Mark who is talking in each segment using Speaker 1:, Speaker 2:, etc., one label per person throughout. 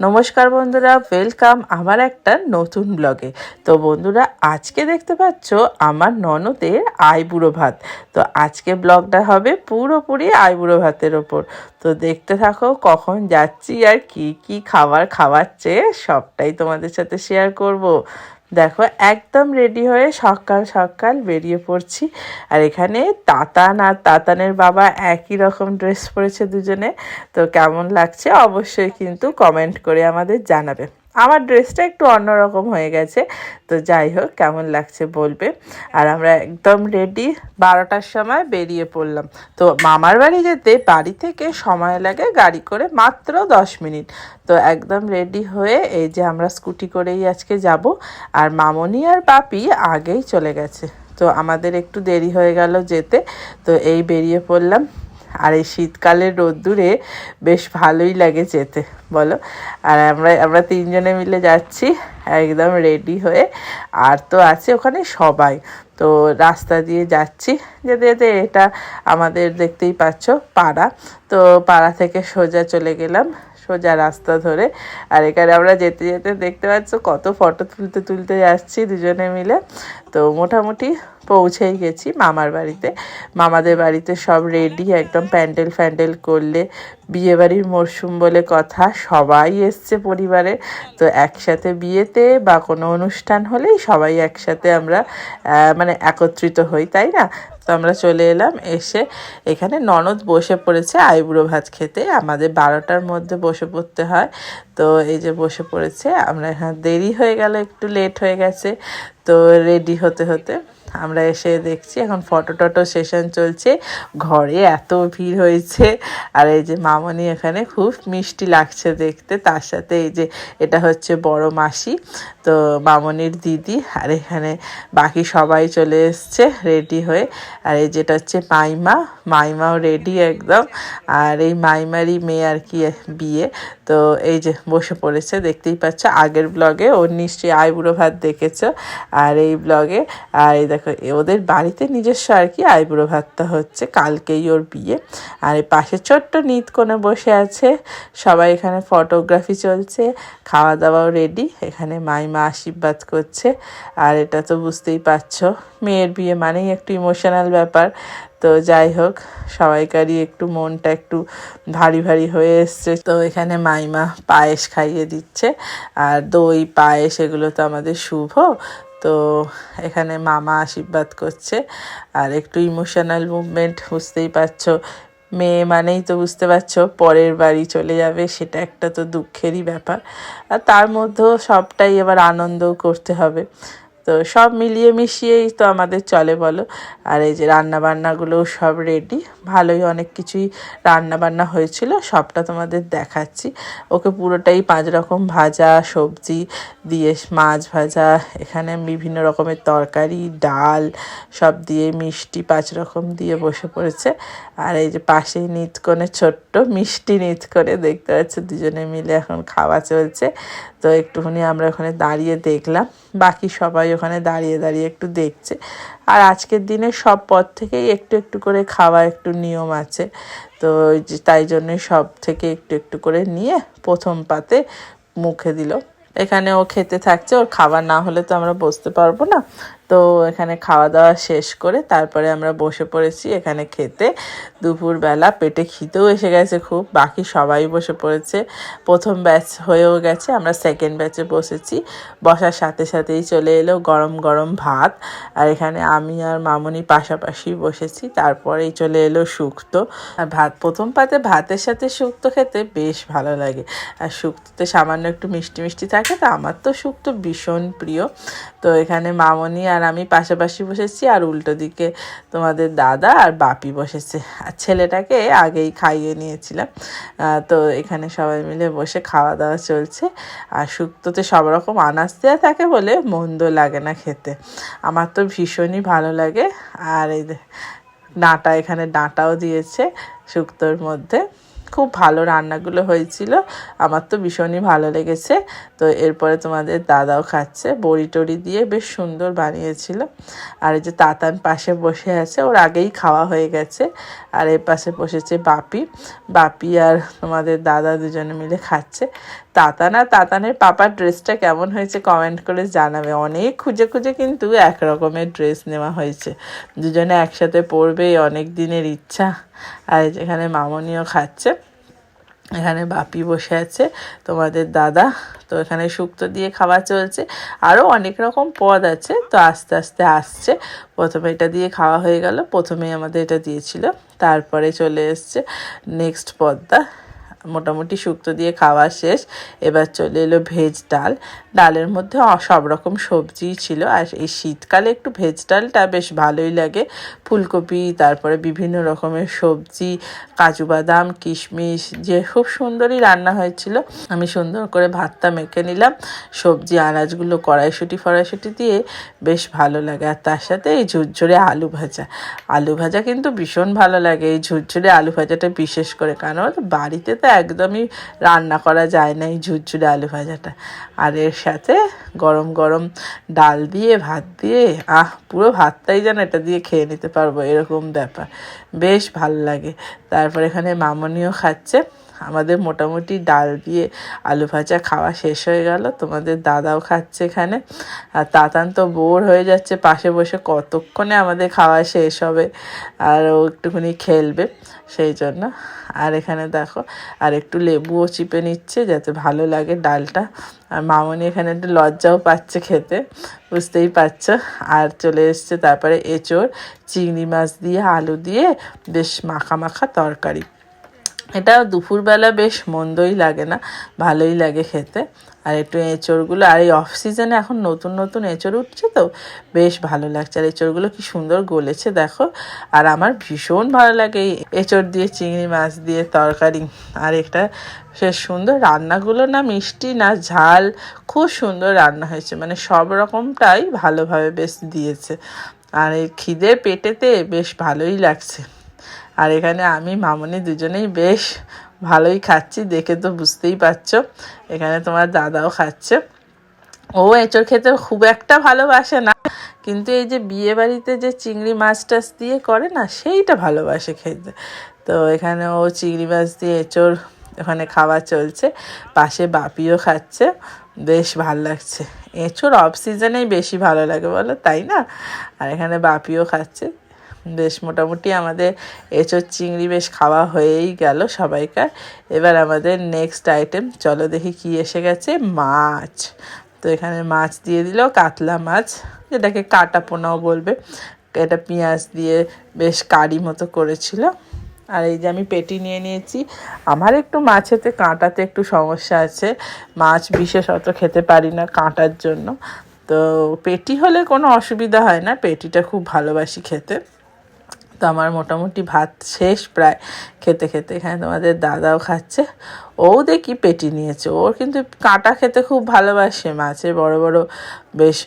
Speaker 1: নমস্কার বন্ধুরা ওয়েলকাম আমার একটা নতুন ব্লগে তো বন্ধুরা, আজকে দেখতে পাচ্ছ আমার ননদের আইবুড়ো ভাত। তো আজকে ব্লগটা হবে পুরোপুরি আইবুড়ো ভাতের ওপর। তো দেখতে থাকো কখন যাচ্ছি আর কি কি খাবার খাওয়াচ্ছে, সবটাই তোমাদের সাথে শেয়ার করব। দেখো, একদম রেডি হয়ে সকাল সকাল বেরিয়ে পড়ছি। আর এখানে তাতান আর তাতানের বাবা একই রকম ড্রেস পরেছে দুজনে। তো কেমন লাগছে অবশ্যই কিন্তু কমেন্ট করে আমাদের জানাবে। আমার ড্রেসটা একটু অন্যরকম হয়ে গেছে। তো যাই হোক, কেমন লাগছে বলবে? আর আমরা একদম রেডি বারোটার সময় বেরিয়ে পড়লাম। তো মামার বাড়ি যেতে বাড়ি থেকে সময় লাগে গাড়ি করে মাত্র দশ মিনিট। তো একদম রেডি হয়ে এই যে আমরা স্কুটি করেই আজকে যাব। আর মামনি আর বাপি আগেই চলে গেছে। তো আমাদের একটু দেরি হয়ে গেল যেতে। তো এই বেরিয়ে পড়লাম। আর এই শীতকালের রোদ্দুরে বেশ ভালোই লাগে যেতে, বলো? আর আমরা আমরা তিনজনে মিলে যাচ্ছি, একদম রেডি হয়ে। আর তো আছে ওখানে সবাই। তো রাস্তা দিয়ে যাচ্ছি, যেতে যেতে এটা আমাদের দেখতেই পাচ্ছ, পাড়া। তো পাড়া থেকে সোজা চলে গেলাম। সোজা রাস্তা ধরে। আর এখানে আমরা যেতে যেতে দেখতে পাচ্ছ কত ফটো তুলতে তুলতে যাচ্ছি দুজনে মিলে। তো মোটামুটি পৌঁছেই গেছি মামার বাড়িতে। মামাদের বাড়িতে সব রেডি একদম প্যান্ডেল ফ্যান্ডেল করলে, বিয়েবাড়ির মরশুম বলে কথা, সবাই এসছে পরিবারে। তো একসাথে বিয়েতে বা কোনো অনুষ্ঠান হলেই সবাই একসাথে আমরা মানে একত্রিত হই, তাই না? তো আমরা চলে এলাম। এসে এখানে ননদ বসে পড়েছে আইব্রো ভাত খেতে। আমাদের বারোটার মধ্যে বসে পড়তে হয়। তো এই যে বসে পড়েছে, আমরা এখানে দেরি হয়ে গেল, একটু লেট হয়ে গেছে। তো রেডি হতে হতে আমরা এসে দেখছি, এখন ফটো টটো সেশন চলছে। ঘরে এত ভিড় হয়েছে। আর এই যে মামনি এখানে খুব মিষ্টি লাগছে দেখতে। তার সাথে এই যে এটা হচ্ছে বড় মাসি, তো মামনির দিদি। আর এখানে বাকি সবাই চলে এসছে রেডি হয়ে। আর এই যেটা হচ্ছে মাইমা, মাইমাও রেডি একদম। আর এই মাইমারই মেয়ে আর কি বিয়ে। তো এই যে বসে পড়েছে, দেখতেই পাচ্ছ। আগের ব্লগে ওর নিশ্চয়ই আইবুড়ো ভাত দেখেছ। আর এই ব্লগে আর এই দেখো ওদের বাড়িতে নিজস্ব আর কি আইবুড়ো ভাতটা হচ্ছে, কালকেই ওর বিয়ে। আর এই পাশে ছোট্ট নিত কোণে বসে আছে, সবাই এখানে ফটোগ্রাফি চলছে খাওয়া দাওয়াও রেডি এখানে মাইমা আশীর্বাদ করছে। আর এটা তো বুঝতেই পারছ, মেয়ের বিয়ে মানেই একটু ইমোশনাল ব্যাপার। তো যাই হোক, সবাইকারই একটু মনটা একটু ভারী ভারী হয়ে এসছে। তো এখানে মাইমা পায়েস খাইয়ে দিচ্ছে, আর দই, পায়েস, এগুলো তো আমাদের শুভ। তো এখানে মামা আশীর্বাদ করছে। আর একটু ইমোশনাল মুভমেন্ট বুঝতেই পারছ। মেয়ে মানেই তো বুঝতে পারছ, পরের বাড়ি চলে যাবে, সেটা একটা তো দুঃখেরই ব্যাপার। আর তার মধ্যেও সবটাই আবার আনন্দও করতে হবে। তো সব মিলিয়ে মিশিয়েই তো আমাদের চলে বলো। আর এই যে রান্না বান্নাগুলোও সব রেডি ভালোই অনেক কিছুই রান্না বান্না হয়েছিল, সবটা তোমাদের দেখাচ্ছি। ওকে পুরোটাই পাঁচ রকম ভাজা, সবজি দিয়ে মাছ ভাজা, এখানে বিভিন্ন রকমের তরকারি, ডাল, সব দিয়ে মিষ্টি পাঁচ রকম দিয়ে বসে পড়েছে। আর এই যে পাশেই নিত করে ছোট্ট মিষ্টি নিত করে দেখতে পাচ্ছে, দুজনে মিলে এখন খাওয়া চলছে। তো একটুখানি আমরা ওখানে দাঁড়িয়ে দেখলাম। বাকি সবাই ওখানে দাঁড়িয়ে দাঁড়িয়ে একটু দেখছে। আর আজকের দিনে সব পদ থেকেই একটু একটু করে খাওয়া একটু নিয়ম আছে। তো তাই জন্যই সব থেকে একটু একটু করে নিয়ে প্রথম পাতে মুখে দিল। এখানে ও খেতে থাকছে, ওর খাবার না হলে তো আমরা বসতে পারব না। তো এখানে খাওয়া দাওয়া শেষ করে তারপরে আমরা বসে পড়েছি এখানে খেতে। দুপুরবেলা পেটে খিদেও এসে গেছে খুব, বাকি সবাই বসে পড়েছে। প্রথম ব্যাচ হয়েও গেছে, আমরা সেকেন্ড ব্যাচে বসেছি। বসার সাথে সাথেই চলে এলো গরম গরম ভাত। আর এখানে আমি আর মামনি পাশাপাশি বসেছি, তারপরেই চলে এলো শুক্তো। আর ভাত, প্রথম পাতে ভাতের সাথে শুক্তো খেতে বেশ ভালো লাগে। আর শুক্তোতে সামান্য একটু মিষ্টি মিষ্টি থাকে, তো আমার তো শুক্তো ভীষণ প্রিয়। তো এখানে মামনি আর আমি পাশাপাশি বসেছি, আর উল্টো দিকে তোমাদের দাদা আর বাপি বসেছে। আর ছেলেটাকে আগেই খাইয়ে নিয়েছিলাম। তো এখানে সবাই মিলে বসে খাওয়া দাওয়া চলছে। আর শুক্তোতে সব রকম আনাজ দেওয়া থাকে বলে মন্দ লাগে না খেতে। আমার তো ভীষণই ভালো লাগে। আর এই ডাঁটা, এখানে ডাঁটাও দিয়েছে শুক্তোর মধ্যে। খুব ভালো রান্নাগুলো হয়েছিল। আমার তো ভীষণই ভালো লেগেছে। তো এরপরে তোমাদের দাদাও খাচ্ছে। বড়ি টড়ি দিয়ে বেশ সুন্দর বানিয়েছিল। আর এই যে তাতান পাশে বসে আছে, ওর আগেই খাওয়া হয়ে গেছে। আর এর পাশে বসেছে বাপি। বাপি আর তোমাদের দাদা দুজনে মিলে খাচ্ছে। তাতানা, তাতানের পাপার ড্রেসটা কেমন হয়েছে কমেন্ট করে জানাবে। অনেক খুঁজে খুঁজে কিন্তু এক রকমের ড্রেস নেওয়া হয়েছে। দুজনে একসাথে পরবে অনেক দিনের ইচ্ছা। আর যেখানে মামনিও খাচ্ছে, এখানে বাপি বসে আছে, তোমাদের দাদা। তো এখানে শুক্তো দিয়ে খাওয়া চলছে। আরও অনেক রকম পদ আছে, তো আস্তে আস্তে আসছে। প্রথমে এটা দিয়ে খাওয়া হয়ে গেল প্রথমে আমাদের এটা দিয়েছিল। তারপরে চলে এসছে নেক্সট পদটা। মোটামুটি শুক্তো দিয়ে খাওয়া শেষ। এবার চলে এলো ভেজ ডাল। ডালের মধ্যে সব রকম সবজিই ছিল। আর এই শীতকালে একটু ভেজ ডালটা বেশ ভালোই লাগে। ফুলকপি, তারপরে বিভিন্ন রকমের সবজি, কাজু বাদাম, কিশমিশ, যে খুব সুন্দরই রান্না হয়েছিল। আমি সুন্দর করে ভাতটা মেখে নিলাম। সবজি আনাজগুলো কড়াইশুটি, ফড়াইশুটি দিয়ে বেশ ভালো লাগে। আর তার সাথে এই ঝুরঝুরে আলু ভাজা। আলু ভাজা কিন্তু ভীষণ ভালো লাগে। এই ঝুরঝুরে আলু ভাজাটা বিশেষ করে। কারণ বাড়িতে তো একদমই রান্না করা যায় না এই ঝুরঝুরে আলু ভাজাটা। আর এর সাথে গরম গরম ডাল দিয়ে, ভাত দিয়ে, আহ, পুরো ভাতটাই যেন এটা দিয়ে খেয়ে নিতে পারব, এরকম ব্যাপার। বেশ ভালো লাগে। তারপর এখানে মামনিও খাচ্ছে। আমাদের মোটামুটি ডাল দিয়ে আলু ভাজা খাওয়া শেষ হয়ে গেল। তোমাদের দাদাও খাচ্ছে এখানে। আর তাতান তো বোর হয়ে যাচ্ছে, পাশে বসে কতক্ষণে আমাদের খাওয়া শেষ হবে আর ও একটুখানি খেলবে সেই জন্য। আর এখানে দেখো, আর একটু লেবুও চিপে নিচ্ছে যাতে ভালো লাগে ডালটা। আর মামনি এখানে একটু লজ্জাও পাচ্ছে খেতে, বুঝতেই পারছ। আর চলে এসছে তারপরে এঁচোড়, চিংড়ি মাছ দিয়ে, আলু দিয়ে, বেশ মাখা মাখা তরকারি। এটা দুপুরবেলা বেশ মন্দই লাগে না, ভালোই লাগে খেতে। আর একটু এঁচড়গুলো, আর এই অফ সিজনে এখন নতুন নতুন এঁচড় উঠছে তো, বেশ ভালো লাগছে। আর এঁচড়গুলো কি সুন্দর গলেছে, দেখো। আর আমার ভীষণ ভালো লাগে এই এঁচড় দিয়ে, চিংড়ি মাছ দিয়ে, তরকারি। আর একটা বেশ সুন্দর রান্নাগুলো না মিষ্টি না ঝাল, খুব সুন্দর রান্না হয়েছে। মানে সব রকমটাই ভালোভাবে বেশ দিয়েছে। আর এই খিদের পেটেতে বেশ ভালোই লাগছে। আর এখানে আমি, মামনি দুজনেই বেশ ভালোই খাচ্ছি, দেখে তো বুঝতেই পারছ। এখানে তোমার দাদাও খাচ্ছে। ও এঁচড় খেতে খুব একটা ভালোবাসে না, কিন্তু এই যে বিয়ে বাড়িতে যে চিংড়ি মাছ টাছ দিয়ে করে না, সেইটা ভালোবাসে খেতে। তো এখানে ও চিংড়ি মাছ দিয়ে এঁচড় ওখানে খাওয়া চলছে, পাশে বাপিও খাচ্ছে, বেশ ভালো লাগছে। এঁচোর অফ সিজনেই বেশি ভালো লাগে বলো, তাই না? আর এখানে বাপিও খাচ্ছে। বেশ মোটামুটি আমাদের এঁচোর চিংড়ি বেশ খাওয়া হয়েই গেল সবাইকার। এবার আমাদের নেক্সট আইটেম চলো দেখি কি এসে গেছে, মাছ। তো এখানে মাছ দিয়ে দিল, কাতলা মাছ যেটাকে কাটা পোনাও বলবে। এটা পেঁয়াজ দিয়ে বেশ কারি মতো করেছিল। আর এই যে আমি পেটি নিয়ে নিয়েছি, আমার একটু মাছেতে কাঁটাতে একটু সমস্যা আছে। মাছ বিশেষত খেতে পারি না কাঁটার জন্য। তো পেটি হলে কোনো অসুবিধা হয় না, পেটিটা খুব ভালোবাসি খেতে। তো আমার মোটামুটি ভাত শেষ প্রায় খেতে খেতে এখানে তোমাদের দাদাও খাচ্ছে। ও দেখি পেটি নিয়েছে। ওর কিন্তু কাঁটা খেতে খুব ভালোবাসে মাছের বড় বড় বেশ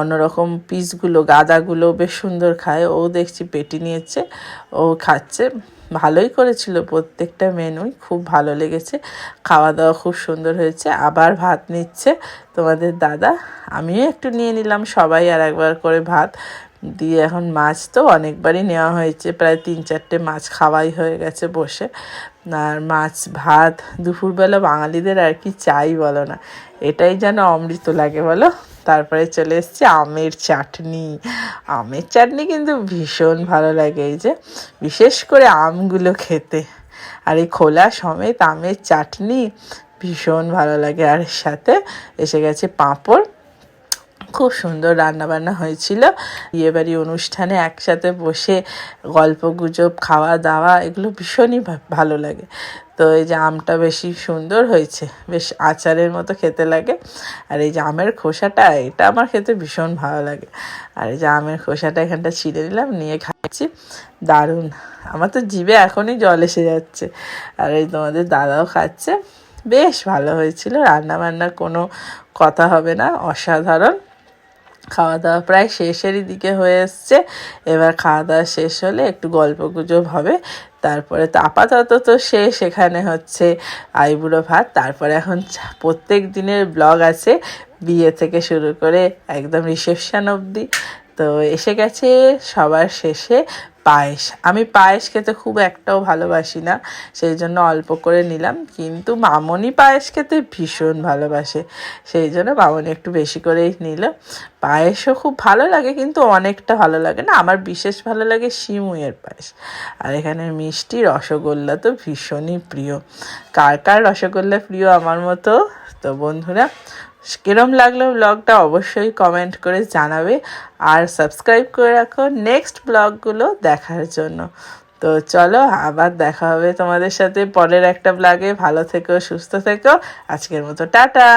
Speaker 1: অন্যরকম পিসগুলো, গাদাগুলো বেশ সুন্দর খায়। ও দেখছি পেটি নিয়েছে। ও খাচ্ছে। ভালোই করেছিল প্রত্যেকটা মেনুই। খুব ভালো লেগেছে। খাওয়া দাওয়া খুব সুন্দর হয়েছে। আবার ভাত নিচ্ছে তোমাদের দাদা। আমিও একটু নিয়ে নিলাম সবাই আর একবার করে ভাত। দিয়ে এখন মাছ তো অনেকবারই নেওয়া হয়েছে, প্রায় তিন চারটে মাছ খাওয়াই হয়ে গেছে বসে। আর মাছ, ভাত, দুপুরবেলা বাঙালিদের আর কি চাই বলো না। এটাই যেন অমৃত লাগে বলো। তারপরে চলে এসছে আমের চাটনি। আমের চাটনি কিন্তু ভীষণ ভালো লাগে এই যে, বিশেষ করে আমগুলো খেতে। আর এই খোলা সমেত আমের চাটনি ভীষণ ভালো লাগে। আর সাথে এসে গেছে পাঁপড়। খুব সুন্দর রান্না বান্না হয়েছিল। বিয়েবাড়ি অনুষ্ঠানে একসাথে বসে গল্প গুজব খাওয়া দাওয়া এগুলো ভীষণই ভালো লাগে। তো এই যে আমটা বেশি সুন্দর হয়েছে, বেশ আচারের মতো খেতে লাগে। আর এই যে আমের খোসাটা, এটা আমার খেতে ভীষণ ভালো লাগে। আর এই যে আমের খোসাটা এখানটা ছিঁড়ে নিলাম, নিয়ে খাচ্ছি। দারুণ! আমার তো জিভে এখনই জল এসে যাচ্ছে। আর এই তোমাদের দাদাও খাচ্ছে। বেশ ভালো হয়েছিল রান্না বান্নার কোনো কথা হবে না, অসাধারণ। খাওয়া দাওয়া প্রায় শেষেরই দিকে হয়ে এসছে। এবার খাওয়া দাওয়া শেষ হলে একটু গল্প গুজব হবে। তারপরে তো আপাতত তো শেষ, এখানে হচ্ছে আইবুড়ো ভাত। তারপরে এখন প্রত্যেক দিনের ব্লগ আছে, বিয়ে থেকে শুরু করে একদম রিসেপশান অবধি। তো এসে গেছে সবার শেষে। পায়েস। আমি পায়েস খেতে খুব একটাও ভালোবাসি না, সেই জন্য অল্প করে নিলাম। কিন্তু মামনি পায়েস খেতে ভীষণ ভালোবাসে, সেই জন্য মামনি একটু বেশি করেই নিল। পায়েসও খুব ভালো লাগে, কিন্তু অনেকটা ভালো লাগে না। আমার বিশেষ ভালো লাগে শিমুয়ের পায়েস। আর এখানে মিষ্টি রসগোল্লা তো ভীষণই প্রিয়। কার কার রসগোল্লা প্রিয় আমার মতো? তো বন্ধুরা কিরম লাগল ব্লগটা অবশ্যই কমেন্ট করে জানাবে আর সাবস্ক্রাইব করে রাখো নেক্সট ব্লগগুলো দেখার জন্য। তো চলো, আবার দেখা হবে তোমাদের সাথে পরের একটা ব্লগে ভালো থেকো, সুস্থ থেকো। আজকের মতো টাটা।